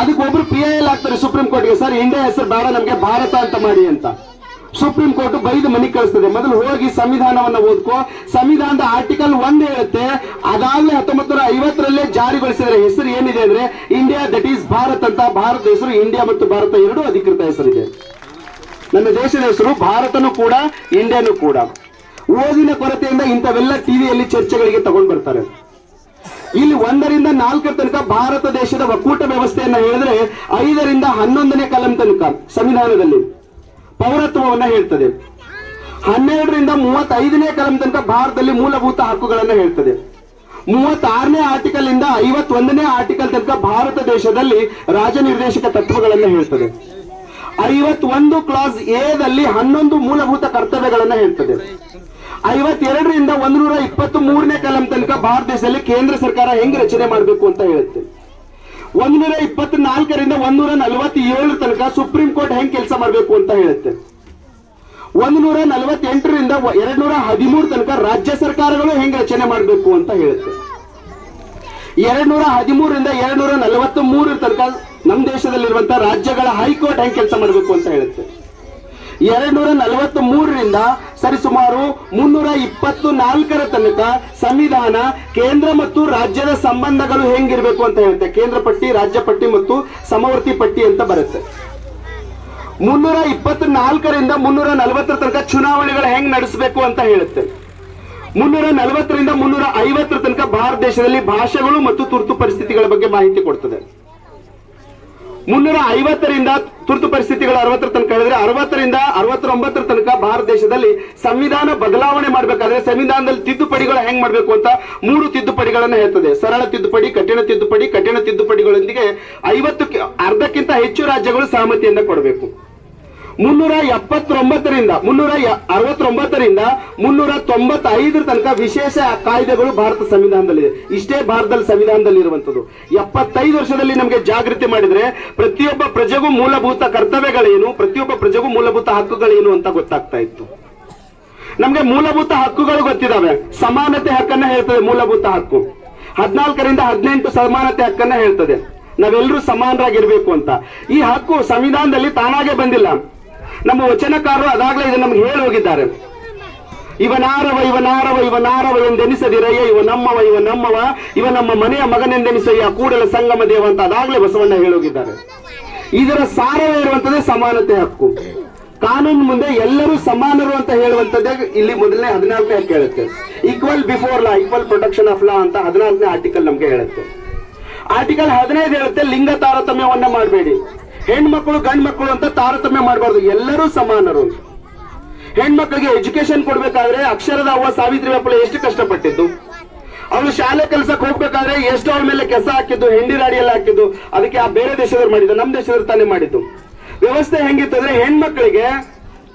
ಅದಕ್ಕೆ ಒಬ್ರು ಪಿ ಐ ಎಲ್ ಆಗ್ತಾರೆ ಸುಪ್ರೀಂ ಕೋರ್ಟ್ಗೆ ಸರ್ ಇಂಡಿಯಾ ಹೆಸರು ಬೇಡ, ನಮಗೆ ಭಾರತ ಅಂತ ಮಾಡಿ ಅಂತ. ಸುಪ್ರೀಂ ಕೋರ್ಟ್ ಬೈದು ಮನೆಗೆ ಕಳಿಸ್ತದೆ. ಮೊದಲು ಹೋಗಿ ಸಂವಿಧಾನವನ್ನ ಓದ್ಕೋ, ಸಂವಿಧಾನದ ಆರ್ಟಿಕಲ್ ಒಂದ್ ಹೇಳುತ್ತೆ ಅದಾಗಲೇ ಹತ್ತೊಂಬತ್ತು ನೂರ ಐವತ್ತರಲ್ಲೇ ಜಾರಿಗೊಳಿಸಿದ್ರೆ ಹೆಸರು ಏನಿದೆ ಅಂದ್ರೆ ಇಂಡಿಯಾ ದಟ್ ಈಸ್ ಭಾರತ್ ಅಂತ. ಭಾರತ ಹೆಸರು ಇಂಡಿಯಾ ಮತ್ತು ಭಾರತ ಎರಡು ಅಧಿಕೃತ ಹೆಸರಿದೆ. ನಮ್ಮ ದೇಶದ ಹೆಸರು ಭಾರತನೂ ಕೂಡ ಇಂಡಿಯಾನು ಕೂಡ. ಓದಿನ ಕೊರತೆಯಿಂದ ಇಂಥವೆಲ್ಲ ಟಿವಿಯಲ್ಲಿ ಚರ್ಚೆಗಳಿಗೆ ತಗೊಂಡ್ ಬರ್ತಾರೆ. ಇಲ್ಲಿ ಒಂದರಿಂದ ನಾಲ್ಕರ ತನಕ ಭಾರತ ದೇಶದ ಒಕ್ಕೂಟ ವ್ಯವಸ್ಥೆಯನ್ನ ಹೇಳಿದ್ರೆ ಐದರಿಂದ ಹನ್ನೊಂದನೇ ಕಲಂ ತನಕ ಸಂವಿಧಾನದಲ್ಲಿ ಪೌರತ್ವವನ್ನ ಹೇಳ್ತದೆ. ಹನ್ನೆರಡರಿಂದ ಮೂವತ್ತೈದನೇ ಕಲಂ ತನಕ ಭಾರತದಲ್ಲಿ ಮೂಲಭೂತ ಹಕ್ಕುಗಳನ್ನ ಹೇಳ್ತದೆ. ಮೂವತ್ತಾರನೇ ಆರ್ಟಿಕಲ್ ಇಂದ ಐವತ್ತೊಂದನೇ ಆರ್ಟಿಕಲ್ ತನಕ ಭಾರತ ದೇಶದಲ್ಲಿ ರಾಜನಿರ್ದೇಶಕ ತತ್ವಗಳನ್ನ ಹೇಳ್ತದೆ. ಐವತ್ತೊಂದು ಕ್ಲಾಸ್ ಎದಲ್ಲಿ ಹನ್ನೊಂದು ಮೂಲಭೂತ ಕರ್ತವ್ಯಗಳನ್ನ ಹೇಳ್ತದೆ. ಐವತ್ತೆರಡರಿಂದ ಒಂದು ನೂರ ಇಪ್ಪತ್ತ್ ಮೂರನೇ ಕಲಂ ತನಕ ಭಾರತ ದೇಶದಲ್ಲಿ ಕೇಂದ್ರ ಸರ್ಕಾರ ಹೆಂಗ್ ರಚನೆ ಮಾಡಬೇಕು ಅಂತ ಹೇಳುತ್ತೆ. ಒಂದ್ ನೂರ ಇಪ್ಪತ್ನಾಲ್ಕರಿಂದ ಒಂದೂರ ನಲವತ್ತೇಳರ ತನಕ ಸುಪ್ರೀಂ ಕೋರ್ಟ್ ಹೆಂಗ್ ಕೆಲಸ ಮಾಡಬೇಕು ಅಂತ ಹೇಳುತ್ತೆ. ಒಂದು ನೂರ ನಲವತ್ತೆಂಟರಿಂದ ಎರಡ್ ನೂರ ಹದಿಮೂರು ತನಕ ರಾಜ್ಯ ಸರ್ಕಾರಗಳು ಹೆಂಗ್ ರಚನೆ ಮಾಡಬೇಕು ಅಂತ ಹೇಳುತ್ತೆ. ಎರಡ್ ನೂರ ಹದಿಮೂರರಿಂದ ಎರಡ್ ನೂರ ನಲವತ್ತ್ ಮೂರರ ತನಕ ನಮ್ಮ ದೇಶದಲ್ಲಿರುವಂತಹ ರಾಜ್ಯಗಳ ಹೈಕೋರ್ಟ್ ಹೆಂಗ್ ಕೆಲಸ ಮಾಡಬೇಕು ಅಂತ ಹೇಳುತ್ತೆ. ಎರಡ್ ನೂರ ನಲವತ್ತ್ ಮೂರರಿಂದ ಸರಿಸುಮಾರು ಮುನ್ನೂರ ಇಪ್ಪತ್ತು ನಾಲ್ಕರ ತನಕ ಸಂವಿಧಾನ, ಕೇಂದ್ರ ಮತ್ತು ರಾಜ್ಯದ ಸಂಬಂಧಗಳು ಹೆಂಗಿರ್ಬೇಕು ಅಂತ ಹೇಳುತ್ತೆ. ಕೇಂದ್ರ ಪಟ್ಟಿ, ರಾಜ್ಯ ಪಟ್ಟಿ ಮತ್ತು ಸಮವರ್ತಿ ಪಟ್ಟಿ ಅಂತ ಬರುತ್ತೆ. ಮುನ್ನೂರ ಇಪ್ಪತ್ತು ನಾಲ್ಕರಿಂದ ಮುನ್ನೂರ ನಲವತ್ತರ ತನಕ ಚುನಾವಣೆಗಳು ಹೆಂಗ್ ನಡೆಸಬೇಕು ಅಂತ ಹೇಳುತ್ತೆ. ಮುನ್ನೂರ ನಲವತ್ತರಿಂದ ಮುನ್ನೂರ ಐವತ್ತರ ತನಕ ಭಾರತ ದೇಶದಲ್ಲಿ ಭಾಷೆಗಳು ಮತ್ತು ತುರ್ತು ಪರಿಸ್ಥಿತಿಗಳ ಬಗ್ಗೆ ಮಾಹಿತಿ ಕೊಡ್ತದೆ. ಮುನ್ನೂರ ಐವತ್ತರಿಂದ ತುರ್ತು ಪರಿಸ್ಥಿತಿಗಳು ಅರವತ್ತರ ತನಕ ಹೇಳಿದ್ರೆ ಅರವತ್ತರಿಂದ ಅರವತ್ತೊಂಬತ್ತರ ತನಕ ಭಾರತ ದೇಶದಲ್ಲಿ ಸಂವಿಧಾನ ಬದಲಾವಣೆ ಮಾಡಬೇಕಾದ್ರೆ ಸಂವಿಧಾನದಲ್ಲಿ ತಿದ್ದುಪಡಿಗಳು ಹೆಂಗ್ ಮಾಡಬೇಕು ಅಂತ ಮೂರು ತಿದ್ದುಪಡಿಗಳನ್ನ ಹೇಳ್ತದೆ. ಸರಳ ತಿದ್ದುಪಡಿ, ಕಠಿಣ ತಿದ್ದುಪಡಿ, ಕಠಿಣ ತಿದ್ದುಪಡಿಗಳೊಂದಿಗೆ ಐವತ್ತು ಅರ್ಧಕ್ಕಿಂತ ಹೆಚ್ಚು ರಾಜ್ಯಗಳು ಸಹಮತಿಯನ್ನ ಕೊಡಬೇಕು. ಮುನ್ನೂರ ಎಪ್ಪತ್ತೊಂಬತ್ತರಿಂದ ಮುನ್ನೂರ ಅರವತ್ತೊಂಬತ್ತರಿಂದ ಮುನ್ನೂರ ತೊಂಬತ್ತೈದರ ತನಕ ವಿಶೇಷ ಕಾಯ್ದೆಗಳು ಭಾರತ ಸಂವಿಧಾನದಲ್ಲಿದೆ ಇಷ್ಟೇ ಭಾರತದಲ್ಲಿ ಸಂವಿಧಾನದಲ್ಲಿ ಇರುವಂತದ್ದು ಎಪ್ಪತ್ತೈದು ವರ್ಷದಲ್ಲಿ ನಮಗೆ ಜಾಗೃತಿ ಮಾಡಿದ್ರೆ ಪ್ರತಿಯೊಬ್ಬ ಪ್ರಜೆಗೂ ಮೂಲಭೂತ ಕರ್ತವ್ಯಗಳೇನು, ಪ್ರತಿಯೊಬ್ಬ ಪ್ರಜೆಗೂ ಮೂಲಭೂತ ಹಕ್ಕುಗಳೇನು ಅಂತ ಗೊತ್ತಾಗ್ತಾ ಇತ್ತು. ನಮಗೆ ಮೂಲಭೂತ ಹಕ್ಕುಗಳು ಗೊತ್ತಿದಾವೆ ಸಮಾನತೆ ಹಕ್ಕನ್ನ ಹೇಳ್ತದೆ ಮೂಲಭೂತ ಹಕ್ಕು. ಹದಿನಾಲ್ಕರಿಂದ ಹದಿನೆಂಟು ಸಮಾನತೆ ಹಕ್ಕನ್ನ ಹೇಳ್ತದೆ. ನಾವೆಲ್ಲರೂ ಸಮಾನರಾಗಿರ್ಬೇಕು ಅಂತ. ಈ ಹಕ್ಕು ಸಂವಿಧಾನದಲ್ಲಿ ತಾನಾಗೆ ಬಂದಿಲ್ಲ. ನಮ್ಮ ವಚನಕಾರರು ಅದಾಗಲೇ ಇದು ನಮ್ಗೆ ಹೇಳಿ ಹೋಗಿದ್ದಾರೆ. ಇವನಾರವ ಇವನಾರವ ಇವನಾರವ ಎಂದೆನಿಸದಿರಯ್ಯ, ಇವ ನಮ್ಮವ ಇವ ನಮ್ಮವ, ಇವ ನಮ್ಮ ಮನೆಯ ಮಗನೆಂದೆನಿಸಯ್ಯ ಕೂಡಲ ಸಂಗಮ ದೇವ ಅಂತ ಅದಾಗಲೇ ಬಸವಣ್ಣ ಹೇಳೋಗಿದ್ದಾರೆ ಇದರ ಸಾರವೇ ಇರುವಂತದ್ದೇ ಸಮಾನತೆ ಹಕ್ಕು. ಕಾನೂನು ಮುಂದೆ ಎಲ್ಲರೂ ಸಮಾನರು ಅಂತ ಹೇಳುವಂತದ್ದೇ ಇಲ್ಲಿ ಮೊದಲನೇ ಹದಿನಾಲ್ಕನೇ ಹೇಳುತ್ತೆ. Equal before law equal protection of law ಅಂತ ಹದಿನಾಲ್ಕನೇ ಆರ್ಟಿಕಲ್ ನಮ್ಗೆ ಹೇಳುತ್ತೆ. ಆರ್ಟಿಕಲ್ ಹದಿನೈದು ಹೇಳುತ್ತೆ, ಲಿಂಗ ತಾರತಮ್ಯವನ್ನ ಮಾಡಬೇಡಿ. ಹೆಣ್ಮಕ್ಳು ಗಂಡ್ ಮಕ್ಕಳು ಅಂತ ತಾರತಮ್ಯ ಮಾಡಬಾರ್ದು. ಎಲ್ಲರೂ ಸಮಾನರು. ಹೆಣ್ಮಕ್ಳಿಗೆ ಎಜುಕೇಶನ್ ಕೊಡ್ಬೇಕಾದ್ರೆ ಅಕ್ಷರದ ಅವ್ವ ಸಾವಿತ್ರಿ ಬಾಪುಳೆ ಎಷ್ಟು ಕಷ್ಟಪಟ್ಟಿದ್ದು. ಅವಳು ಶಾಲೆ ಕೆಲಸಕ್ಕೆ ಹೋಗ್ಬೇಕಾದ್ರೆ ಎಷ್ಟು ಅವಳ ಮೇಲೆ ಕೆಸ ಹಾಕಿದ್ದು, ಹೆಂಡಿ ರಾಡಿಯಲ್ಲಿ ಹಾಕಿದ್ದು. ಅದಕ್ಕೆ ಆ ಬೇರೆ ದೇಶದವ್ರು ಮಾಡಿದ್ದು ನಮ್ಮ ದೇಶದವ್ರು ತಾನೇ ಮಾಡಿದ್ದು. ವ್ಯವಸ್ಥೆ ಹೆಂಗಿತ್ತು ಅಂದ್ರೆ ಹೆಣ್ಮಕ್ಳಿಗೆ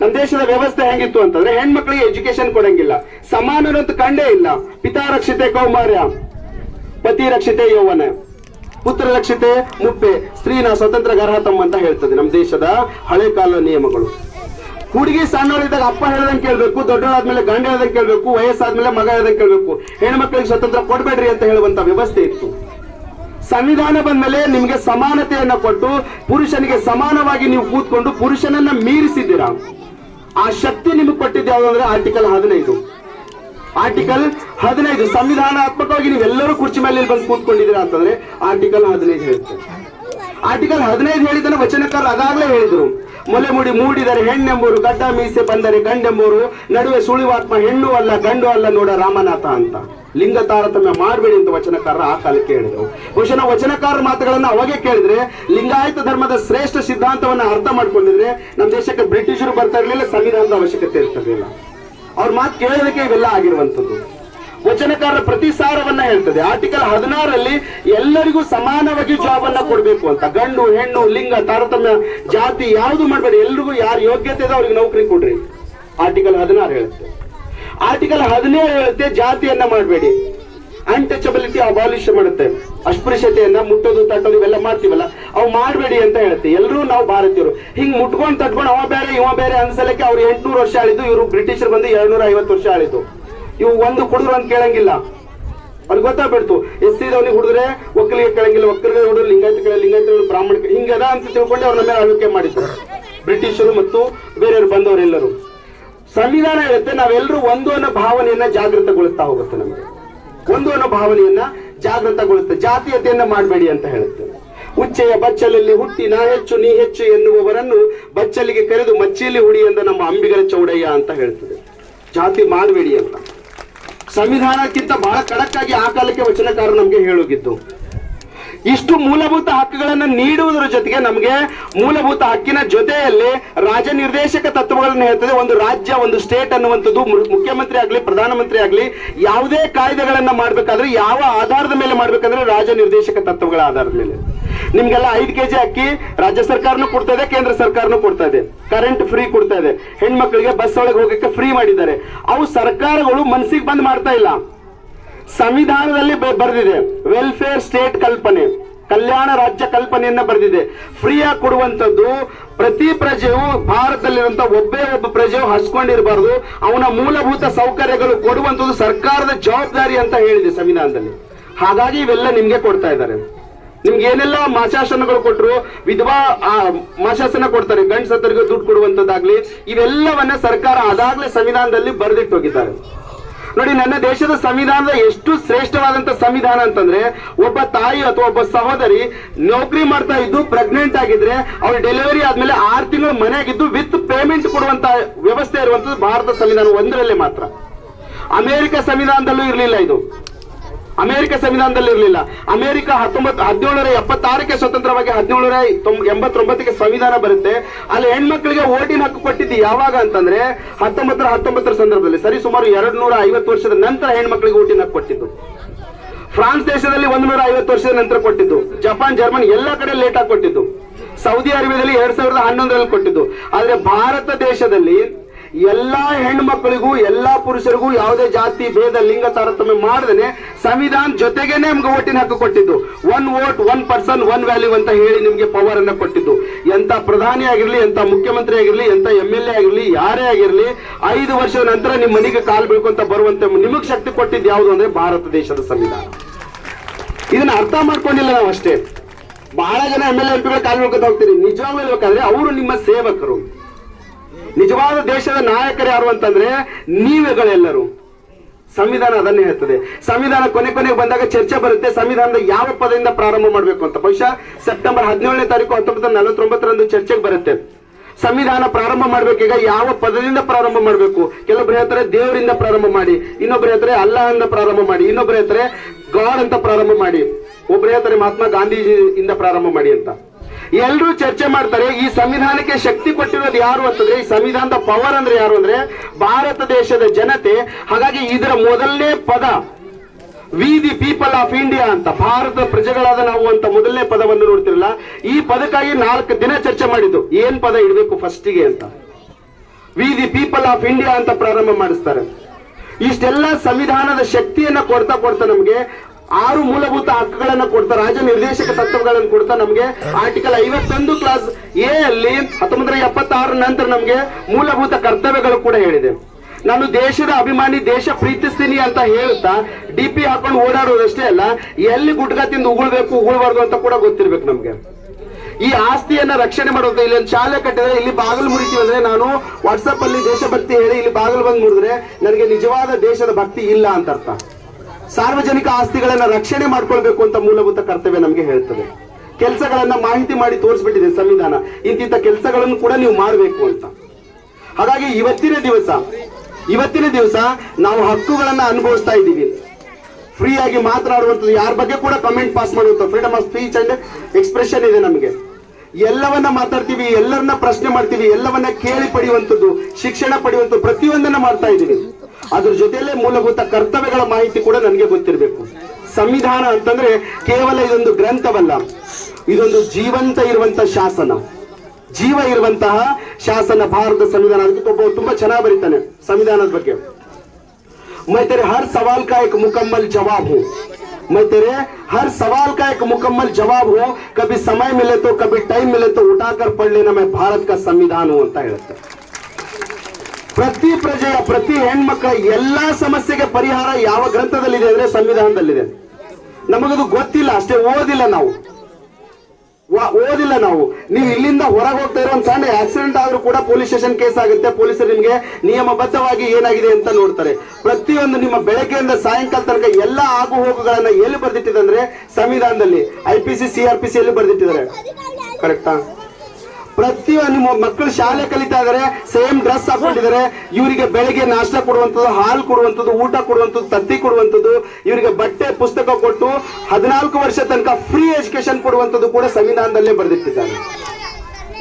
ನಮ್ಮ ದೇಶದ ವ್ಯವಸ್ಥೆ ಹೆಂಗಿತ್ತು ಅಂತಂದ್ರೆ ಹೆಣ್ಮಕ್ಳಿಗೆ ಎಜುಕೇಶನ್ ಕೊಡಂಗಿಲ್ಲ. ಸಮಾನರು ಅಂತ ಕಂಡೇ ಇಲ್ಲ. ಪಿತಾರಕ್ಷಿತೆ ಕೌಮಾರ್ಯ ಪತಿ ರಕ್ಷಿತೆ ಯೌವನ. ಪುತ್ರ ರಕ್ಷತೆ ಮುಪ್ಪೆ, ಸ್ತ್ರೀನ ಸ್ವತಂತ್ರ ಗರ್ಹತಮ್ಮ ಅಂತ ಹೇಳ್ತದೆ ನಮ್ಮ ದೇಶದ ಹಳೆ ಕಾಲದ ನಿಯಮಗಳು. ಹುಡುಗಿ ಸಣ್ಣವಳಿದ್ದಾಗ ಅಪ್ಪ ಹೇಳ್ದಂಗೆ ಕೇಳಬೇಕು ದೊಡ್ಡವರಾದ್ಮೇಲೆ ಗಂಡ ಹೇಳ್ದಂಗೆ ಕೇಳಬೇಕು, ವಯಸ್ಸಾದ್ಮೇಲೆ ಮಗ ಹೇಳ್ದಂಗೆ ಕೇಳಬೇಕು. ಹೆಣ್ಮಕ್ಳಿಗೆ ಸ್ವತಂತ್ರ ಕೊಡಬೇಡ್ರಿ ಅಂತ ಹೇಳುವಂತ ವ್ಯವಸ್ಥೆ ಇತ್ತು. ಸಂವಿಧಾನ ಬಂದ್ಮೇಲೆ ನಿಮ್ಗೆ ಸಮಾನತೆಯನ್ನ ಕೊಟ್ಟು ಪುರುಷನಿಗೆ ಸಮಾನವಾಗಿ ನೀವು ಕೂತ್ಕೊಂಡು ಪುರುಷನನ್ನ ಮೀರಿಸಿದ್ದೀರಾ? ಆ ಶಕ್ತಿ ನಿಮಗೆ ಕೊಟ್ಟಿದ್ದು ಯಾವುದು ಅಂದ್ರೆ ಆರ್ಟಿಕಲ್ ಹದಿನೈದು. ಆರ್ಟಿಕಲ್ ಹದಿನೈದು. ಸಂವಿಧಾನಾತ್ಮಕವಾಗಿ ನೀವೆಲ್ಲರೂ ಕುರ್ಚಿ ಮೇಲೆ ಬಂದು ಕೂತ್ಕೊಂಡಿದ್ದೀರಾ ಅಂತಂದ್ರೆ ಆರ್ಟಿಕಲ್ ಹದಿನೈದು ಹೇಳುತ್ತೆ ಆರ್ಟಿಕಲ್ ಹದಿನೈದು ಹೇಳಿದನ ವಚನಕಾರರು ಅದಾಗಲೇ ಹೇಳಿದ್ರು. ಮೊಲೆ ಮುಡಿ ಮೂಡಿದರೆ ಹೆಣ್ಣೆಂಬುವರು, ಗಡ್ಡ ಮೀಸೆ ಬಂದರೆ ಗಂಡೆಂಬೋರು ನಡುವೆ ಸುಳಿವಾತ್ಮ ಹೆಣ್ಣು ಅಲ್ಲ, ಗಂಡು ಅಲ್ಲ ನೋಡ ರಾಮನಾಥ ಅಂತ. ಲಿಂಗ ತಾರತಮ್ಯ ಮಾಡಬೇಡಿ ಅಂತ ವಚನಕಾರರು ಆ ಕಾಲಕ್ಕೆ ಹೇಳಿದ್ರು. ಬಹುಶಃ ನಾವು ವಚನಕಾರರ ಮಾತುಗಳನ್ನ ಅವಾಗೆ ಕೇಳಿದ್ರೆ, ಲಿಂಗಾಯತ ಧರ್ಮದ ಶ್ರೇಷ್ಠ ಸಿದ್ಧಾಂತವನ್ನ ಅರ್ಥ ಮಾಡ್ಕೊಂಡಿದ್ರೆ, ನಮ್ಮ ದೇಶಕ್ಕೆ ಬ್ರಿಟಿಷರು ಬರ್ತಾ ಇರಲಿಲ್ಲ, ಸಂವಿಧಾನದ ಅವಶ್ಯಕತೆ ಇರ್ತಿರ್ಲಿಲ್ಲ ಅವ್ರ ಮಾತು ಕೇಳೋದಕ್ಕೆ ಇವೆಲ್ಲ ಆಗಿರುವಂತದ್ದು ವಚನಕಾರರ ಪ್ರತಿಸಾರವನ್ನ ಹೇಳ್ತದೆ. ಆರ್ಟಿಕಲ್ ಹದಿನಾರಲ್ಲಿ ಎಲ್ಲರಿಗೂ ಸಮಾನವಾಗಿ ಜಾಬ್ ಅನ್ನ ಕೊಡಬೇಕು ಅಂತ. ಗಂಡು, ಹೆಣ್ಣು, ಲಿಂಗ, ತಾರತಮ್ಯ, ಜಾತಿ ಯಾವುದು ಮಾಡಬೇಡಿ. ಎಲ್ರಿಗೂ ಯಾರು ಯೋಗ್ಯತೆ ಇದೆ ಅವ್ರಿಗೆ ನೌಕರಿ ಕೊಡ್ರಿ. ಆರ್ಟಿಕಲ್ ಹದಿನಾರು ಹೇಳುತ್ತೆ. ಆರ್ಟಿಕಲ್ ಹದಿನೇಳು ಹೇಳುತ್ತೆ ಜಾತಿಯನ್ನ ಮಾಡಬೇಡಿ. ಅನ್ಟಚಬಿಲಿಟಿ ಅಬಾಲಿಷ್ ಮಾಡುತ್ತೆ. ಅಸ್ಪೃಶ್ಯತೆಯನ್ನ ಮುಟ್ಟೋದು, ತಟ್ಟೋದು ಇವೆಲ್ಲ ಮಾಡ್ತೀವಲ್ಲ, ಅವು ಮಾಡಬೇಡಿ ಅಂತ ಹೇಳುತ್ತೆ ಎಲ್ಲರೂ ನಾವು ಭಾರತೀಯರು. ಹಿಂಗ್ ಮುಟ್ಕೊಂಡು ತಟ್ಕೊಂಡು ಅವ ಬೇರೆ, ಇವ ಬೇರೆ ಅನ್ಸಲಕ್ಕೆ ಅವ್ರು ಎಂಟ್ನೂರು ವರ್ಷ ಆಳಿದ್ದು, ಇವರು ಬ್ರಿಟಿಷರು ಬಂದು ಎರಡ್ನೂರ ಐವತ್ತು ವರ್ಷ ಆಳಿದ್ದು. ಇವು ಒಂದು ಕುಡಿದ್ರು ಅಂತ ಕೇಳಂಗಿಲ್ಲ. ಅವ್ರಿಗೆ ಗೊತ್ತಾಗ್ಬಿಡ್ತು. ಎಸ್ ಸಿ ದವನಿಗೆ ಹುಡುಗ್ರೆ ಒಕ್ಕಲಿಗೆ ಕೇಳಂಗಿಲ್ಲ ಒಕ್ಕಲಿಗೆ ಹುಡುಗರು ಲಿಂಗಾಯತ ಲಿಂಗಾಯತ ಬ್ರಾಹ್ಮಣ ಹಿಂಗದ ಅಂತ ತಿಳ್ಕೊಂಡು ಅವ್ರ ಮೇಲೆ ಆಳ್ವಿಕೆ ಮಾಡಿದ್ರು. ಬ್ರಿಟಿಷರು ಮತ್ತು ಬೇರೆಯವರು ಬಂದವರೆಲ್ಲರೂ. ಸಂವಿಧಾನ ಹೇಳುತ್ತೆ ನಾವೆಲ್ಲರೂ ಒಂದು ಅನ್ನೋ ಭಾವನೆಯನ್ನ ಜಾಗೃತಗೊಳಿಸ್ತಾ ಹೋಗುತ್ತೆ ನಮಗೆ. ಒಂದು ಅನ್ನೋ ಭಾವನೆಯನ್ನ ಜಾಗೃತಗೊಳಿಸುತ್ತೆ ಜಾತೀಯತೆಯನ್ನು ಮಾಡಬೇಡಿ ಅಂತ ಹೇಳುತ್ತೆ. ಉಚ್ಚೆಯ ಬಚ್ಚಲಲ್ಲಿ ಹುಟ್ಟಿ ನಾ ಹೆಚ್ಚು, ನೀ ಹೆಚ್ಚು ಎನ್ನುವವರನ್ನು ಬಚ್ಚಲಿಗೆ ಕರೆದು ಮಚ್ಚಿಯಲ್ಲಿ ಹುಡಿ ಎಂದ ನಮ್ಮ ಅಂಬಿಗರ ಚೌಡಯ್ಯ ಅಂತ ಹೇಳ್ತದೆ. ಜಾತಿ ಮಾಡಬೇಡಿ ಅಂತ. ಸಂವಿಧಾನಕ್ಕಿಂತ ಬಹಳ ಕಡಕ್ಕಾಗಿ ಆ ಕಾಲಕ್ಕೆ ವಚನಕಾರ ನಮಗೆ ಹೇಳೋಗಿದ್ದು. ಇಷ್ಟು ಮೂಲಭೂತ ಹಕ್ಕುಗಳನ್ನು ನೀಡುವುದರ ಜೊತೆಗೆ ನಮಗೆ ಮೂಲಭೂತ ಹಕ್ಕಿನ ಜೊತೆಯಲ್ಲಿ ರಾಜ ನಿರ್ದೇಶಕ ತತ್ವಗಳನ್ನು ಹೇಳ್ತದೆ. ಒಂದು ರಾಜ್ಯ, ಒಂದು ಸ್ಟೇಟ್ ಅನ್ನುವಂಥದ್ದು ಮುಖ್ಯಮಂತ್ರಿ ಆಗಲಿ, ಪ್ರಧಾನಮಂತ್ರಿ ಆಗಲಿ, ಯಾವುದೇ ಕಾಯ್ದೆಗಳನ್ನ ಮಾಡ್ಬೇಕಾದ್ರೆ ಯಾವ ಆಧಾರದ ಮೇಲೆ ಮಾಡ್ಬೇಕಂದ್ರೆ ರಾಜ ನಿರ್ದೇಶಕ ತತ್ವಗಳ ಆಧಾರದ ಮೇಲೆ. ನಿಮ್ಗೆಲ್ಲ ಐದು ಕೆಜಿ ಅಕ್ಕಿ ರಾಜ್ಯ ಸರ್ಕಾರನು ಕೊಡ್ತಾ ಇದೆ, ಕೇಂದ್ರ ಸರ್ಕಾರನು ಕೊಡ್ತಾ ಇದೆ. ಕರೆಂಟ್ ಫ್ರೀ ಕೊಡ್ತಾ ಇದೆ. ಹೆಣ್ಮಕ್ಳಿಗೆ ಬಸ್ ಒಳಗೆ ಹೋಗಕ್ಕೆ ಫ್ರೀ ಮಾಡಿದ್ದಾರೆ. ಅವು ಸರ್ಕಾರಗಳು ಮನಸ್ಸಿಗೆ ಬಂದ್ ಮಾಡ್ತಾ ಇಲ್ಲ. ಸಂವಿಧಾನದಲ್ಲಿ ಬರೆದಿದೆ ವೆಲ್ಫೇರ್ ಸ್ಟೇಟ್ ಕಲ್ಪನೆ ಕಲ್ಯಾಣ ರಾಜ್ಯ ಕಲ್ಪನೆಯನ್ನ ಬರೆದಿದೆ. ಫ್ರೀಯಾಗಿ ಕೊಡುವಂಥದ್ದು ಪ್ರತಿ ಪ್ರಜೆಯು ಭಾರತದಲ್ಲಿರುವಂತ ಒಬ್ಬೇ ಒಬ್ಬ ಪ್ರಜೆಯು ಹಸ್ಕೊಂಡಿರಬಾರ್ದು. ಅವನ ಮೂಲಭೂತ ಸೌಕರ್ಯಗಳು ಕೊಡುವಂಥದ್ದು ಸರ್ಕಾರದ ಜವಾಬ್ದಾರಿ ಅಂತ ಹೇಳಿದೆ ಸಂವಿಧಾನದಲ್ಲಿ. ಹಾಗಾಗಿ ಇವೆಲ್ಲ ನಿಮ್ಗೆ ಕೊಡ್ತಾ ಇದ್ದಾರೆ. ನಿಮ್ಗೆ ಏನೆಲ್ಲ ಮಾಶಾಸನಗಳು ಕೊಟ್ಟರು ವಿಧವಾ ಆ, ಮಾಶಾಸನ ಕೊಡ್ತಾರೆ ಗಂಡಸತ್ತರಿಗೆ ದುಡ್ಡು ಕೊಡುವಂತದ್ದಾಗ್ಲಿ ಇವೆಲ್ಲವನ್ನ ಸರ್ಕಾರ ಅದಾಗ್ಲೇ ಸಂವಿಧಾನದಲ್ಲಿ ಬರೆದಿಟ್ಟು ಹೋಗಿದ್ದಾರೆ. ನೋಡಿ, ನನ್ನ ದೇಶದ ಸಂವಿಧಾನದ ಎಷ್ಟು ಶ್ರೇಷ್ಠವಾದಂತ ಸಂವಿಧಾನ ಅಂತಂದ್ರೆ ಒಬ್ಬ ತಾಯಿ ಅಥವಾ ಒಬ್ಬ ಸಹೋದರಿ ನೌಕರಿ ಮಾಡ್ತಾ ಇದ್ದು ಪ್ರೆಗ್ನೆಂಟ್ ಆಗಿದ್ರೆ ಅವ್ರು ಡೆಲಿವರಿ ಆದ್ಮೇಲೆ ಆರು ತಿಂಗಳು ಮನೆಯಾಗಿದ್ದು ವಿತ್ ಪೇಮೆಂಟ್ ಕೊಡುವಂತ ವ್ಯವಸ್ಥೆ ಇರುವಂತದ್ದು ಭಾರತ ಸಂವಿಧಾನ ಒಂದರಲ್ಲೇ ಮಾತ್ರ. ಅಮೆರಿಕ ಸಂವಿಧಾನದಲ್ಲೂ ಇರಲಿಲ್ಲ ಇದು. ಅಮೆರಿಕ ಸಂವಿಧಾನದಲ್ಲಿ ಇರಲಿಲ್ಲ ಅಮೆರಿಕ ಹತ್ತೊಂಬತ್ತು ಹದಿನೇಳರ ಎಪ್ಪತ್ತಾರಕ್ಕೆ ಸ್ವತಂತ್ರವಾಗಿ ಹದಿನೇಳರ ಎಂಬತ್ತೊಂಬತ್ತಕ್ಕೆ ಸಂವಿಧಾನ ಬರುತ್ತೆ. ಅಲ್ಲಿ ಹೆಣ್ಮಕ್ಳಿಗೆ ಓಟಿನ ಹಕ್ಕು ಕೊಟ್ಟಿದ್ದು ಯಾವಾಗ ಅಂತಂದ್ರೆ ಹತ್ತೊಂಬತ್ತರ ಹತ್ತೊಂಬತ್ತರ ಸಂದರ್ಭದಲ್ಲಿ. ಸರಿ, ಸುಮಾರು ಎರಡ್ ನೂರ ಐವತ್ತು ವರ್ಷದ ನಂತರ ಹೆಣ್ಮಕ್ಳಿಗೆ ಓಟಿನ ಹಕ್ಕು ಕೊಟ್ಟಿದ್ದು. ಫ್ರಾನ್ಸ್ ದೇಶದಲ್ಲಿ ಒಂದು ನೂರ ಐವತ್ತು ವರ್ಷದ ನಂತರ ಕೊಟ್ಟಿದ್ದು. ಜಪಾನ್, ಜರ್ಮನ್ ಎಲ್ಲ ಕಡೆ ಲೇಟ್ ಆಗಿ ಕೊಟ್ಟಿದ್ದು. ಸೌದಿ ಅರೇಬಿಯಾದಲ್ಲಿ ಎರಡ್ ಸಾವಿರದ ಹನ್ನೊಂದರಲ್ಲಿ ಕೊಟ್ಟಿದ್ದು. ಆದ್ರೆ ಭಾರತ ದೇಶದಲ್ಲಿ ಎಲ್ಲಾ ಹೆಣ್ಮಕ್ಳಿಗೂ ಎಲ್ಲಾ ಪುರುಷರಿಗೂ ಯಾವುದೇ ಜಾತಿ, ಭೇದ, ಲಿಂಗ, ತಾರತಮ್ಯ ಮಾಡದೇನೆ ಸಂವಿಧಾನ ಜೊತೆಗೇನೆ ನಮ್ಗೆ ಓಟಿನ ಹಕ್ಕು ಕೊಟ್ಟಿದ್ದು. One vote, one person, one value ಅಂತ ಹೇಳಿ ನಿಮ್ಗೆ ಪವರ್ ಅನ್ನ ಕೊಟ್ಟಿದ್ದು. ಎಂತ ಪ್ರಧಾನಿ ಆಗಿರ್ಲಿ, ಎಂತ ಮುಖ್ಯಮಂತ್ರಿ ಆಗಿರ್ಲಿ, ಎಂತ ಎಂ ಎಲ್ ಎ ಆಗಿರ್ಲಿ, ಯಾರೇ ಆಗಿರ್ಲಿ, ಐದು ವರ್ಷದ ನಂತರ ನಿಮ್ಮ ಮನೆಗೆ ಕಾಲ್ ಬೀಳ್ಕೊಂತ ಬರುವಂತ ನಿಮಗ್ ಶಕ್ತಿ ಕೊಟ್ಟಿದ್ದು ಯಾವುದು ಅಂದ್ರೆ ಭಾರತ ದೇಶದ ಸಂವಿಧಾನ. ಇದನ್ನ ಅರ್ಥ ಮಾಡ್ಕೊಂಡಿಲ್ಲ ನಾವು ಅಷ್ಟೇ ಬಹಳ ಜನ ಎಂ ಎಲ್ ಎಂ ಪಿಗಳು ಕಾಲ್ ಬೀಳ್ಕೊತ ಹೋಗ್ತೀರಿ. ನಿಜವಾಗ್ಲೂ ಹೇಳ್ಬೇಕಾದ್ರೆ ಅವರು ನಿಮ್ಮ ಸೇವಕರು. ನಿಜವಾದ ದೇಶದ ನಾಯಕರು ಯಾರು ಅಂತಂದ್ರೆ ನೀವುಗಳೆಲ್ಲರೂ. ಸಂವಿಧಾನ ಅದನ್ನೇ ಹೇಳ್ತದೆ. ಸಂವಿಧಾನ ಕೊನೆ ಕೊನೆಗೆ ಬಂದಾಗ ಚರ್ಚೆ ಬರುತ್ತೆ. ಸಂವಿಧಾನದ ಯಾವ ಪದದಿಂದ ಪ್ರಾರಂಭ ಮಾಡಬೇಕು ಅಂತ. ಬಹುಶಃ ಸೆಪ್ಟೆಂಬರ್ ಹದಿನೇಳನೇ ತಾರೀಕು ಹತ್ತೊಂಬತ್ತು ನಲವತ್ತೊಂಬತ್ತರಂದು ಚರ್ಚೆಗೆ ಬರುತ್ತೆ. ಸಂವಿಧಾನ ಪ್ರಾರಂಭ ಮಾಡ್ಬೇಕೀಗ ಯಾವ ಪದದಿಂದ ಪ್ರಾರಂಭ ಮಾಡಬೇಕು? ಕೆಲವೊಬ್ರು ಹೇಳ್ತಾರೆ ದೇವರಿಂದ ಪ್ರಾರಂಭ ಮಾಡಿ. ಇನ್ನೊಬ್ರು ಹೇಳ್ತಾರೆ ಅಲ್ಲಾಹಂದ ಪ್ರಾರಂಭ ಮಾಡಿ. ಇನ್ನೊಬ್ರು ಹೇಳ್ತಾರೆ ಗಾಡ್ ಅಂತ ಪ್ರಾರಂಭ ಮಾಡಿ. ಒಬ್ರು ಹೇಳ್ತಾರೆ ಮಹಾತ್ಮ ಗಾಂಧೀಜಿಯಿಂದ ಪ್ರಾರಂಭ ಮಾಡಿ ಅಂತ. ಎಲ್ಲರೂ ಚರ್ಚೆ ಮಾಡ್ತಾರೆ, ಈ ಸಂವಿಧಾನಕ್ಕೆ ಶಕ್ತಿ ಕೊಟ್ಟಿರೋದು ಯಾರು ಅಂತಂದ್ರೆ, ಈ ಸಂವಿಧಾನದ ಪವರ್ ಅಂದ್ರೆ ಯಾರು ಅಂದ್ರೆ ಭಾರತ ದೇಶದ ಜನತೆ. ಹಾಗಾಗಿ ಇದರ ಮೊದಲನೇ ಪದ we the people of India ಅಂತ ಭಾರತ ಪ್ರಜೆಗಳಾದ ನಾವು ಅಂತ ಮೊದಲನೇ ಪದವನ್ನು ನೋಡ್ತಿರಲ್ಲ, ಈ ಪದಕ್ಕಾಗಿ ನಾಲ್ಕು ದಿನ ಚರ್ಚೆ ಮಾಡಿದ್ದು. ಏನ್ ಪದ ಇಡಬೇಕು ಫಸ್ಟಿಗೆ ಅಂತ? We the people of India ಅಂತ ಪ್ರಾರಂಭ ಮಾಡಿಸ್ತಾರೆ. ಇಷ್ಟೆಲ್ಲ ಸಂವಿಧಾನದ ಶಕ್ತಿಯನ್ನ ಕೊಡ್ತಾ ಕೊಡ್ತಾ ನಮಗೆ ಆರು ಮೂಲಭೂತ ಹಕ್ಕುಗಳನ್ನ ಕೊಡ್ತಾ ರಾಜ ನಿರ್ದೇಶಕ ತತ್ವಗಳನ್ನು ಕೊಡ್ತಾ ನಮಗೆ ಆರ್ಟಿಕಲ್ ಐವತ್ತೊಂದು ಕ್ಲಾಸ್ ಎ ಅಲ್ಲಿ ಹತ್ತೊಂಬತ್ತರ ಎಪ್ಪತ್ತಾರ ನಂತರ ನಮಗೆ ಮೂಲಭೂತ ಕರ್ತವ್ಯಗಳು ಕೂಡ ಹೇಳಿದೆ. ನಾನು ದೇಶದ ಅಭಿಮಾನಿ, ದೇಶ ಪ್ರೀತಿಸ್ತೀನಿ ಅಂತ ಹೇಳ್ತಾ ಡಿ ಪಿ ಹಾಕೊಂಡು ಓಡಾಡೋದಷ್ಟೇ ಅಲ್ಲ, ಎಲ್ಲಿ ಗುಟ್ಕ ತಿಂದು ಉಗುಳ್ಬೇಕು, ಉಗುಳ್ಬಾರ್ದು ಅಂತ ಕೂಡ ಗೊತ್ತಿರ್ಬೇಕು ನಮ್ಗೆ. ಈ ಆಸ್ತಿಯನ್ನ ರಕ್ಷಣೆ ಮಾಡೋದು, ಇಲ್ಲಿ ಒಂದು ಶಾಲೆ ಕಟ್ಟಿದ್ರೆ, ಇಲ್ಲಿ ಬಾಗಿಲು ಮುರಿತೀವಿ ಅಂದ್ರೆ ನಾನು ವಾಟ್ಸಪ್ ಅಲ್ಲಿ ದೇಶಭಕ್ತಿ ಹೇಳಿ ಇಲ್ಲಿ ಬಾಗಿಲು ಬಂದು ಮುರಿದ್ರೆ ನನಗೆ ನಿಜವಾದ ದೇಶದ ಭಕ್ತಿ ಇಲ್ಲ ಅಂತ ಅರ್ಥ. ಸಾರ್ವಜನಿಕ ಆಸ್ತಿಗಳನ್ನ ರಕ್ಷಣೆ ಮಾಡ್ಕೊಳ್ಬೇಕು ಅಂತ ಮೂಲಭೂತ ಕರ್ತವ್ಯ ನಮಗೆ ಹೇಳ್ತದೆ. ಕೆಲಸಗಳನ್ನ ಮಾಹಿತಿ ಮಾಡಿ ತೋರಿಸ್ಬಿಟ್ಟಿದೆ ಸಂವಿಧಾನ. ಇಂತಿಂತ ಕೆಲಸಗಳನ್ನು ಕೂಡ ನೀವು ಮಾಡಬೇಕು ಅಂತ. ಹಾಗಾಗಿ ಇವತ್ತಿನ ದಿವಸ ಇವತ್ತಿನ ದಿವಸ ನಾವು ಹಕ್ಕುಗಳನ್ನ ಅನುಭವಿಸ್ತಾ ಇದ್ದೀವಿ. ಫ್ರೀ ಆಗಿ ಮಾತನಾಡುವಂಥದ್ದು ಯಾರ ಬಗ್ಗೆ ಕೂಡ ಕಮೆಂಟ್ ಪಾಸ್ ಮಾಡುವಂಥ freedom of speech and expression ಇದೆ ನಮಗೆ. ಎಲ್ಲವನ್ನ ಮಾತಾಡ್ತೀವಿ, ಎಲ್ಲರನ್ನ ಪ್ರಶ್ನೆ ಮಾಡ್ತೀವಿ, ಎಲ್ಲವನ್ನ ಕೇಳಿ ಪಡೆಯುವಂಥದ್ದು, ಶಿಕ್ಷಣ ಪಡೆಯುವಂಥದ್ದು ಪ್ರತಿಯೊಂದನ್ನ ಮಾಡ್ತಾ ಇದ್ದೀವಿ. ಅದ್ರ ಜೊತೆಯಲ್ಲೇ ಮೂಲಭೂತ ಕರ್ತವ್ಯಗಳ ಮಾಹಿತಿ ಕೂಡ ನನಗೆ ಗೊತ್ತಿರಬೇಕು. ಸಂವಿಧಾನ ಅಂತಂದ್ರೆ ಕೇವಲ ಇದೊಂದು ಗ್ರಂಥವಲ್ಲ, ಇದೊಂದು ಜೀವಂತ ಇರುವಂತ ಶಾಸನ. ಜೀವ ಇರುವಂತಹ ಶಾಸನ, ಭಾರತ ಸಂವಿಧಾನ. ಅದಕ್ಕೆ ಒಬ್ಬ ತುಂಬಾ ಚೆನ್ನಾಗಿ ಬರೀತಾನೆ ಸಂವಿಧಾನದ ಬಗ್ಗೆ. ಮೈತರೆ ಹರ್ ಸವಾಲ್ ಕಾಯಕ್ ಮುಕಮ್ಮಲ್ ಜವಾಬು ಹೋ. ಹರ್ ಸವಾಲ್ ಕಾಯಕ್ ಮುಕಮ್ಮಲ್ ಜವಾಬು ಕಭಿ ಸಮಯ ಮಿಲೆ ತೋ, ಕಭಿ ಟೈಮ್ ಮಿಲೆ ತೋ ಉಠಾಕರ್ ಪಡ್ ನಮ್ಮ ಭಾರತ ಸಂವಿಧಾನ ಅಂತ ಹೇಳುತ್ತೆ. ಪ್ರತಿ ಪ್ರಜೆಯ, ಪ್ರತಿ ಹೆಣ್ಮಕ್ಳ ಎಲ್ಲಾ ಸಮಸ್ಯೆಗೆ ಪರಿಹಾರ ಯಾವ ಗ್ರಂಥದಲ್ಲಿದೆ ಅಂದ್ರೆ ಸಂವಿಧಾನದಲ್ಲಿದೆ. ನಮಗದು ಗೊತ್ತಿಲ್ಲ, ಅಷ್ಟೇ ಓದಿಲ್ಲ ನಾವು. ಓದಿಲ್ಲ ನಾವು. ನೀವು ಇಲ್ಲಿಂದ ಹೊರಗೆ ಹೋಗ್ತಾ ಇರೋ ಒಂದು ಸಣ್ಣ ಆಕ್ಸಿಡೆಂಟ್ ಆದ್ರೂ ಕೂಡ ಪೊಲೀಸ್ ಸ್ಟೇಷನ್ ಕೇಸ್ ಆಗುತ್ತೆ. ಪೊಲೀಸರು ನಿಮಗೆ ನಿಯಮಬದ್ಧವಾಗಿ ಏನಾಗಿದೆ ಅಂತ ನೋಡ್ತಾರೆ. ಪ್ರತಿಯೊಂದು ನಿಮ್ಮ ಬೆಳಗ್ಗೆಯಿಂದ ಸಾಯಂಕಾಲ ತನಕ ಎಲ್ಲ ಆಗು ಹೋಗುಗಳನ್ನ ಎಲ್ಲಿ ಬರ್ದಿಟ್ಟಿದಂದ್ರೆ ಸಂವಿಧಾನದಲ್ಲಿ? I P C C R P C ಎಲ್ಲಿ ಬರ್ದಿಟ್ಟಿದ್ದಾರೆ. ಕರೆಕ್ಟಾ ನಿಮ್ಮ ಮಕ್ಕಳು ಶಾಲೆ ಕಲಿತಾ ಇದಾರೆ ಸೇಮ್ ಡ್ರೆಸ್ ಹಾಕೊಂಡಿದ್ದಾರೆ ಇವರಿಗೆ ಬೆಳಿಗ್ಗೆ ನಾಷ್ಟ ಕೊಡುವಂಥದ್ದು, ಹಾಲು ಕೊಡುವಂಥದ್ದು, ಊಟ ಕೊಡುವಂಥದ್ದು, ತತ್ತಿ ಕೊಡುವಂಥದ್ದು, ಇವರಿಗೆ ಬಟ್ಟೆ, ಪುಸ್ತಕ ಕೊಟ್ಟು ಹದಿನಾಲ್ಕು ವರ್ಷ ತನಕ ಫ್ರೀ ಎಜುಕೇಶನ್ ಕೊಡುವಂಥದ್ದು ಕೂಡ ಸಂವಿಧಾನದಲ್ಲೇ ಬರೆದಿಟ್ಟಿದ್ದಾರೆ.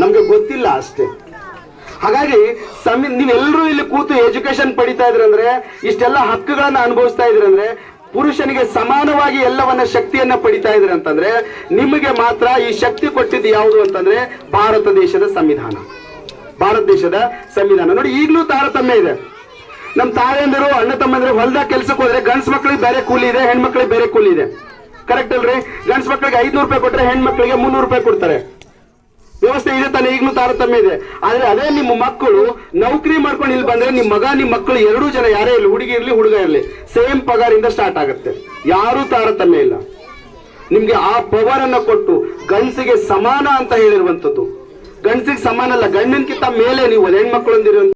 ನಮ್ಗೆ ಗೊತ್ತಿಲ್ಲ ಅಷ್ಟೇ. ಹಾಗಾಗಿ ಸಂವಿ ನೀವೆಲ್ಲರೂ ಇಲ್ಲಿ ಕೂತು ಎಜುಕೇಶನ್ ಪಡಿತಾ ಇದ್ರಂದ್ರೆ, ಇಷ್ಟೆಲ್ಲ ಹಕ್ಕುಗಳನ್ನ ಅನುಭವಿಸ್ತಾ ಇದ್ರಿ ಅಂದ್ರೆ ಪುರುಷನಿಗೆ ಸಮಾನವಾಗಿ ಎಲ್ಲವನ್ನ ಶಕ್ತಿಯನ್ನ ಪಡಿತಾ ಇದ್ರೆ ಅಂತಂದ್ರೆ ನಿಮಗೆ ಮಾತ್ರ ಈ ಶಕ್ತಿ ಕೊಟ್ಟಿದ್ದು ಯಾವುದು ಅಂತಂದ್ರೆ ಭಾರತ ದೇಶದ ಸಂವಿಧಾನ. ಭಾರತ ದೇಶದ ಸಂವಿಧಾನ. ನೋಡಿ, ಈಗಲೂ ತಾರತಮ್ಯ ಇದೆ. ನಮ್ಮ ತಾಯಂದಿರು, ಅಣ್ಣ ತಮ್ಮಂದಿರು ಹೊಲದಾಗ ಕೆಲ್ಸಕ್ಕೆ ಹೋದ್ರೆ ಗಂಡ್ಸ್ ಮಕ್ಳಿಗೆ ಬೇರೆ ಕೂಲಿ ಇದೆ ಹೆಣ್ಮಕ್ಳಿಗೆ ಬೇರೆ ಕೂಲಿ ಇದೆ. ಕರೆಕ್ಟ್ ಅಲ್ರಿ? ಗಂಡ್ಸ್ ಮಕ್ಳಿಗೆ ಐದ್ನೂರು ರೂಪಾಯಿ ಕೊಟ್ರೆ ಹೆಣ್ಮಕ್ಳಿಗೆ ಮುನ್ನೂರು ರೂಪಾಯಿ ಕೊಡ್ತಾರೆ. ವ್ಯವಸ್ಥೆ ಇದೆ ತಾನೆ, ಈಗಲೂ ತಾರತಮ್ಯ ಇದೆ. ಆದ್ರೆ ಅದೇ ನಿಮ್ಮ ಮಕ್ಕಳು ನೌಕರಿ ಮಾಡ್ಕೊಂಡು ಇಲ್ಲಿ ಬಂದ್ರೆ ನಿಮ್ಮ ಮಗ, ನಿಮ್ಮ ಮಕ್ಕಳು ಎರಡೂ ಜನ ಯಾರೇ ಇರಲಿ, ಹುಡುಗಿ ಇರಲಿ, ಹುಡುಗ ಇರಲಿ, ಸೇಮ್ ಪಗಾರಿಂದ ಸ್ಟಾರ್ಟ್ ಆಗುತ್ತೆ. ಯಾರೂ ತಾರತಮ್ಯ ಇಲ್ಲ. ನಿಮ್ಗೆ ಆ ಪವರ್ ಅನ್ನ ಕೊಟ್ಟು ಗಂಡಸಿಗೆ ಸಮಾನ ಅಂತ ಹೇಳಿರುವಂತದ್ದು ಗಂಡಸಿಗೆ ಸಮಾನ ಅಲ್ಲ, ಗಂಡನ್ಕಿಂತ ಮೇಲೆ ನೀವು ಹೆಣ್ಮಕ್ಳು